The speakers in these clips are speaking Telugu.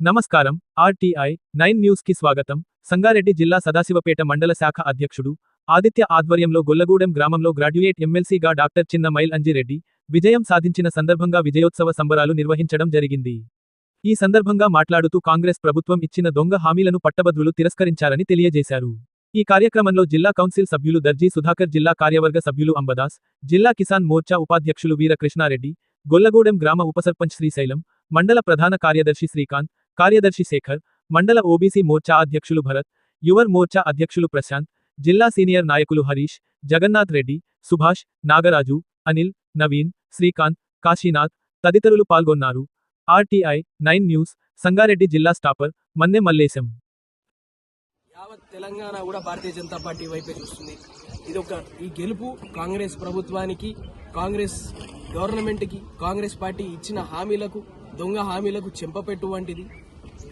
నమస్కారం. ఆర్టీఐ నైన్ న్యూస్కి స్వాగతం. సంగారెడ్డి జిల్లా సదాశివపేట మండల శాఖ అధ్యక్షుడు ఆదిత్య ఆధ్వర్యంలో గొల్లగూడెం గ్రామంలో గ్రాడ్యుయేట్ ఎమ్మెల్సీగా డాక్టర్ చిన్న మైల్ అంజిరెడ్డి విజయం సాధించిన సందర్భంగా విజయోత్సవ సంబరాలు నిర్వహించడం జరిగింది. ఈ సందర్భంగా మాట్లాడుతూ కాంగ్రెస్ ప్రభుత్వం ఇచ్చిన దొంగ హామీలను పట్టభద్రులు తిరస్కరించారని తెలియజేశారు. ఈ కార్యక్రమంలో జిల్లా కౌన్సిల్ సభ్యులు దర్జీ సుధాకర్ జిల్లా కార్యవర్గ సభ్యులు అంబదాస్ జిల్లా కిసాన్ మోర్చా ఉపాధ్యక్షులు వీర కృష్ణారెడ్డి గొల్లగూడెం గ్రామ ఉపసర్పంచ్ శ్రీశైలం మండల ప్రధాన కార్యదర్శి శ్రీకాంత్ కార్యదర్శి శేఖర్ మండల ఓబీసీ మోర్చా అధ్యక్షులు భరత్ యువర్ మోర్చా అధ్యక్షులు ప్రశాంత్ జిల్లా సీనియర్ నాయకులు హరీష్ జగన్నాథ్ రెడ్డి సుభాష్ నాగరాజు అనిల్ నవీన్ శ్రీకాంత్ కాశీనాథ్ తదితరులు పాల్గొన్నారు. ఆర్టీఐ నైన్ న్యూస్ సంగారెడ్డి జిల్లా స్టాపర్ మన్నె మల్లేశం. యావత్ తెలంగాణ కూడా భారతీయ జనతా పార్టీ వైపే చూస్తుంది. ఇది ఒక ఈ గెలుపు కాంగ్రెస్ ప్రభుత్వానికి కాంగ్రెస్ గవర్నమెంట్కి కాంగ్రెస్ పార్టీ ఇచ్చిన హామీలకు దొంగ హామీలకు చెంపపెట్టు వంటిది.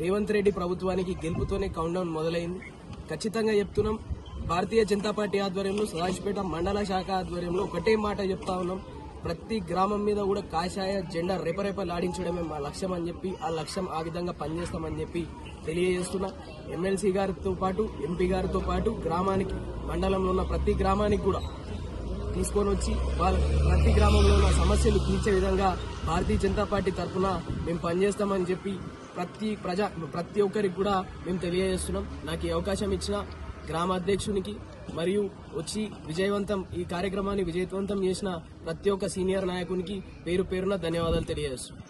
రేవంత్ రెడ్డి ప్రభుత్వానికి గెలుపుతోనే కౌంటౌన్ మొదలైంది. ఖచ్చితంగా చెప్తున్నాం. భారతీయ జనతా పార్టీ ఆధ్వర్యంలో సదాశిపేట మండల శాఖ ఆధ్వర్యంలో ఒకటే మాట చెప్తా ఉన్నాం. ప్రతి గ్రామం మీద కూడా కాషాయ జెండా రెపరెపలాడించడమే మా లక్ష్యం అని చెప్పి ఆ లక్ష్యం ఆ విధంగా పనిచేస్తామని చెప్పి తెలియజేస్తున్నా. ఎమ్మెల్సీ గారితో పాటు ఎంపీ గారితో పాటు గ్రామానికి మండలంలో ఉన్న ప్రతి గ్రామానికి కూడా తీసుకొని వచ్చి వాళ్ళ ప్రతి గ్రామంలో ఉన్న సమస్యలు తీర్చే విధంగా భారతీయ జనతా పార్టీ తరఫున మేము పనిచేస్తామని చెప్పి ప్రతి ప్రజా ప్రతి ఒక్కరికి కూడా మేము తెలియజేస్తున్నాం. నాకు ఈ అవకాశం ఇచ్చిన గ్రామ అధ్యక్షునికి మరియు వచ్చి విజయవంతం ఈ కార్యక్రమాన్ని విజయవంతం చేసిన ప్రతి ఒక్క సీనియర్ నాయకునికి పేరు పేరున ధన్యవాదాలు తెలియజేస్తున్నాం.